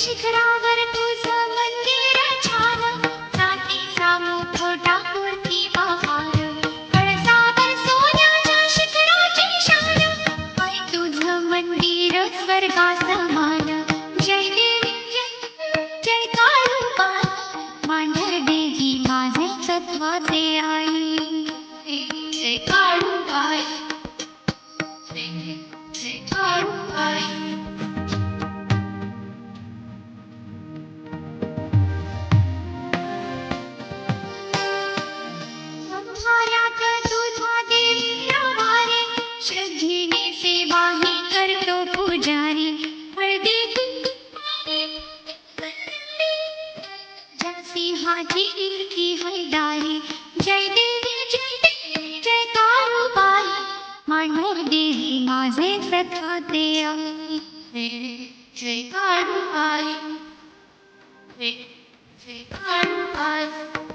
शिखरावर तुझं मंदिर छान. जातीचा मुखवटा मूर्ती बहार. कळसावर सोन्याच्या शिखराची शान. आई तुझं मंदिर स्वर्गा समान जय देवी जय जय मांढर देवी माझे सत्वाचे आई. जय काळूबाई जय जय सेवा में कर दो पुजारी। पर्दे जैसी हाथी इनकी हलदारी। जय देवी जय देवी, जय कारोबारी। मानो देवी माजे प्रथा दे जय कारोबारी। जय कारोबारी।